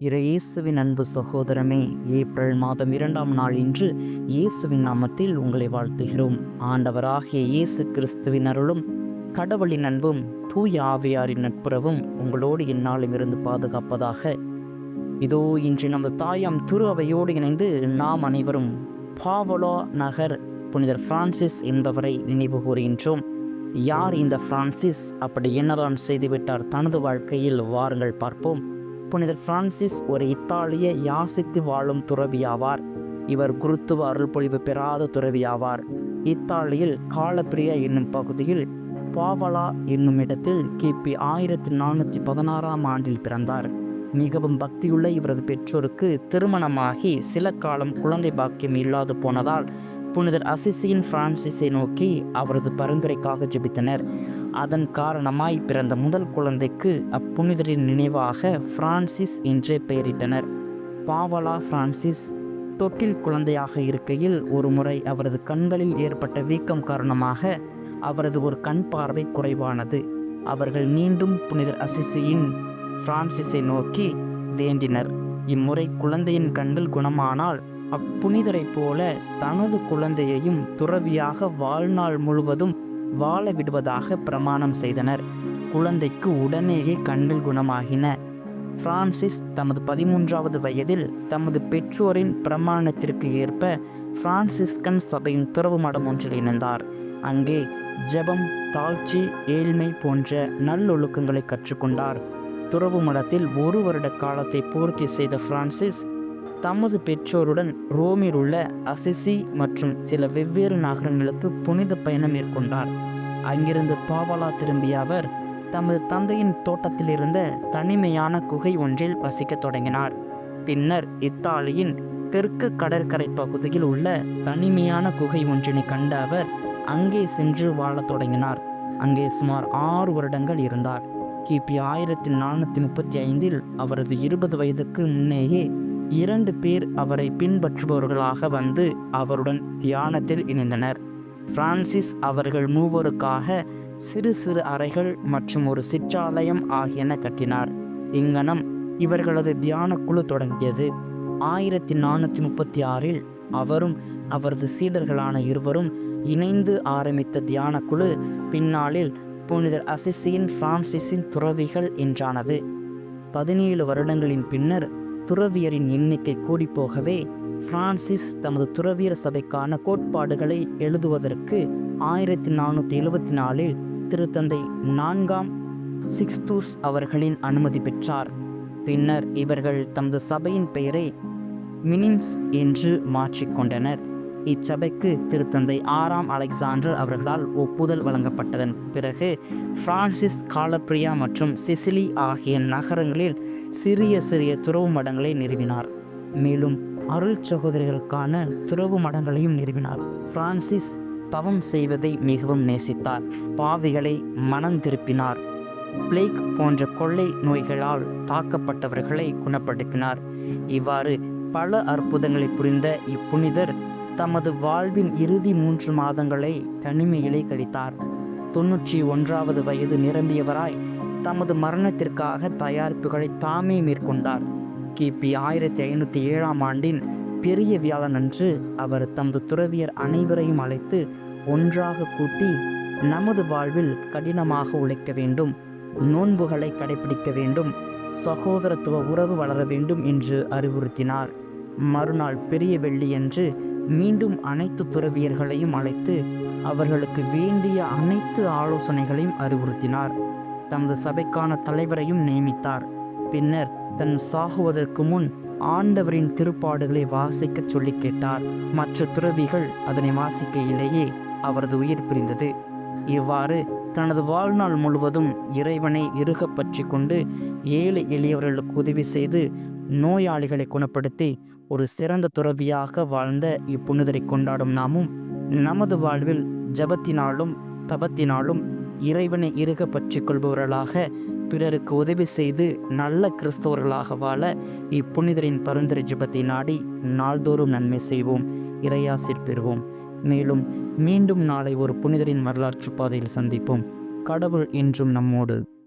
இறையேசுவின் அன்பு சகோதரமே ஏப்ரல் மாதம் இரண்டாம் நாள் இன்று இயேசுவின் நாமத்தில் உங்களை வாழ்த்துகிறோம். ஆண்டவராகிய இயேசு கிறிஸ்துவின் அருளும் கடவுளின் அன்பும் தூய ஆவியாரின் நட்புறவும் உங்களோடு இந்நாளும் இருந்து பாதுகாப்பதாக. இதோ இன்று நமது தாயாம் திரு அவையோடு இணைந்து நாம் அனைவரும் பாவலோ நகர் புனிதர் பிரான்சிஸ் என்பவரை நினைவு கூறுகின்றோம். யார் இந்த பிரான்சிஸ்? அப்படி என்னதான் செய்துவிட்டார்? தனது வாழ்க்கையில் வாருங்கள் பார்ப்போம். புனிதர் பிரான்சிஸ் ஒரு இத்தாலிய யாசித்து வாழும் துறவியாவார். இவர் குருத்துவ அருள்பொழிவு பெறாத துறவியாவார். இத்தாலியில் காலப்பிரியா என்னும் பகுதியில் பாவலா என்னும் இடத்தில் கிபி ஆயிரத்தி நானூற்றி பதினாறாம் ஆண்டில் பிறந்தார். மிகவும் பக்தியுள்ள இவரது பெற்றோருக்கு திருமணமாகி சில காலம் குழந்தை பாக்கியம் இல்லாது போனதால் புனிதர் அசிசியின் பிரான்சிஸை நோக்கி அவரது பரிந்துரைக்காக ஜெபித்தனர். அதன் காரணமாய் பிறந்த முதல் குழந்தைக்கு அப்புனிதரின் நினைவாக பிரான்சிஸ் என்றே பெயரிட்டனர். பாவலா பிரான்சிஸ் தொட்டில் குழந்தையாக இருக்கையில் ஒரு முறை அவரது கண்களில் ஏற்பட்ட வீக்கம் காரணமாக அவரது ஒரு கண் பார்வை குறைவானது. அவர்கள் மீண்டும் புனிதர் அசிசியின் பிரான்சிஸை நோக்கி வேண்டினர். இம்முறை குழந்தையின் கண்கள் குணமானால் அப்புனிதரைப் போல தனது குழந்தையையும் துறவியாக வாழ்நாள் முழுவதும் வாழ விடுவதாக பிரமாணம் செய்தனர். குழந்தைக்கு உடனேயே கண்கள் குணமாகின. பிரான்சிஸ் தமது பதிமூன்றாவது வயதில் தமது பெற்றோரின் பிரமாணத்திற்கு ஏற்ப பிரான்சிஸ்கன் சபையின் துறவு மடம் ஒன்றில் இணைந்தார். அங்கே ஜெபம் தாழ்ச்சி ஏழ்மை போன்ற நல்லொழுக்கங்களை கற்றுக்கொண்டார். துறவு மடத்தில் ஒரு வருட காலத்தை பூர்த்தி செய்த பிரான்சிஸ் தமது பெற்றோருடன் ரோமில் உள்ள அசிசி மற்றும் சில வெவ்வேறு நகரங்களுக்கு புனித பயணம் மேற்கொண்டார். அங்கிருந்து பாவலா திரும்பிய அவர் தமது தந்தையின் தோட்டத்தில் இருந்த தனிமையான குகை ஒன்றில் வசிக்கத் தொடங்கினார். பின்னர் இத்தாலியின் தெற்கு கடற்கரை பகுதியில் உள்ள தனிமையான குகை ஒன்றினை கண்ட அவர் அங்கே சென்று வாழத் தொடங்கினார். அங்கே சுமார் ஆறு வருடங்கள் இருந்தார். கிபி ஆயிரத்தி நானூற்றி முப்பத்தி ஐந்தில் அவரது இருபது வயதுக்கு முன்னேயே இரண்டு பேர் அவரை பின்பற்றுபவர்களாக வந்து அவருடன் தியானத்தில் இணைந்தனர். பிரான்சிஸ் அவர்கள் மூவருக்காக சிறு சிறு அறைகள் மற்றும் ஒரு சிற்றாலயம் ஆகியன கட்டினார். இங்கனம் இவர்களது தியான குழு தொடங்கியது. ஆயிரத்தி நானூற்றி முப்பத்தி ஆறில் அவரும் அவரது சீடர்களான இருவரும் இணைந்து ஆரம்பித்த தியான குழு பின்னாளில் புனிதர் அசிசியின் பிரான்சிஸின் துறவிகள் என்றானது. பதினேழு வருடங்களின் பின்னர் துறவியரின் எண்ணிக்கை கூடிப்போகவே பிரான்சிஸ் தமது துறவியர் சபைக்கான கோட்பாடுகளை எழுதுவதற்கு ஆயிரத்தி நானூற்றி எழுபத்தி நாலில் திருத்தந்தை நான்காம் சிக்ஸ்தூஸ் அவர்களின் அனுமதி பெற்றார். பின்னர் இவர்கள் தமது சபையின் பெயரை மினிம்ஸ் என்று மாற்றிக்கொண்டனர் இச்சபைக்கு திருத்தந்தை ஆறாம் அலெக்சாண்டர் அவர்களால் ஒப்புதல் வழங்கப்பட்டதன் பிறகு பிரான்சிஸ் காலப்ரியா மற்றும் சிசிலி ஆகிய நகரங்களில் சிறிய சிறிய துறவு மடங்களை நிறுவினார். மேலும் அருள் சகோதரிகளுக்கான துறவு மடங்களையும் நிறுவினார். பிரான்சிஸ் தவம் செய்வதை மிகவும் நேசித்தார். பாவிகளை மனம் திருப்பினார். பிளேக் போன்ற கொள்ளை நோய்களால் தாக்கப்பட்டவர்களை குணப்படுத்தினார். இவ்வாறு பல அற்புதங்களை புரிந்த இப்புனிதர் தமது வாழ்வின் இறுதி மூன்று மாதங்களை தனிமையிலே கழித்தார். தொன்னூற்றி ஒன்றாவது வயது நிரம்பியவராய் தமது மரணத்திற்காக தயாரிப்புகளை தாமே மேற்கொண்டார். கிபி ஆயிரத்தி ஐநூற்றி ஏழாம் ஆண்டின் பெரிய வியாழன் அன்று அவர் தமது துறவியர் அனைவரையும் அழைத்து ஒன்றாக கூட்டி நமது வாழ்வில் கடினமாக உழைக்க வேண்டும் நோன்புகளை கடைபிடிக்க வேண்டும் சகோதரத்துவ உறவு வளர வேண்டும் என்று அறிவுறுத்தினார். மறுநாள் பெரிய வெள்ளியன்று மீண்டும் அனைத்து துறவியர்களையும் அழைத்து அவர்களுக்கு வேண்டிய அனைத்து ஆலோசனைகளையும் அறிவுறுத்தினார். தமது சபைக்கான தலைவரையும் நியமித்தார். பின்னர் தன் சாகுவதற்கு முன் ஆண்டவரின் திருப்பாடுகளை வாசிக்கச் சொல்லி கேட்டார். மற்ற துறவிகள் அதனை வாசிக்கையிலேயே அவரது உயிர் பிரிந்தது. இவ்வாறு தனது வாழ்நாள் முழுவதும் இறைவனை இறுக பற்றி கொண்டு ஏழை எளியவர்களுக்கு உதவி செய்து நோயாளிகளை குணப்படுத்தி ஒரு சிறந்த துறவியாக வாழ்ந்த இப்புனிதரை கொண்டாடும் நாமும் நமது வாழ்வில் ஜபத்தினாலும் தபத்தினாலும் இறைவனை இறுக பற்றி கொள்பவர்களாக பிறருக்கு உதவி செய்து நல்ல கிறிஸ்தவர்களாக வாழ இப்புனிதரின் பரிந்துரை ஜபத்தை நாடி நாள்தோறும் நன்மை செய்வோம் இறையாசிர் பெறுவோம். மேலும் மீண்டும் நாளை ஒரு புனிதரின் வரலாற்று பாதையில் சந்திப்போம். கடவுள் என்றும் நம்மோடு.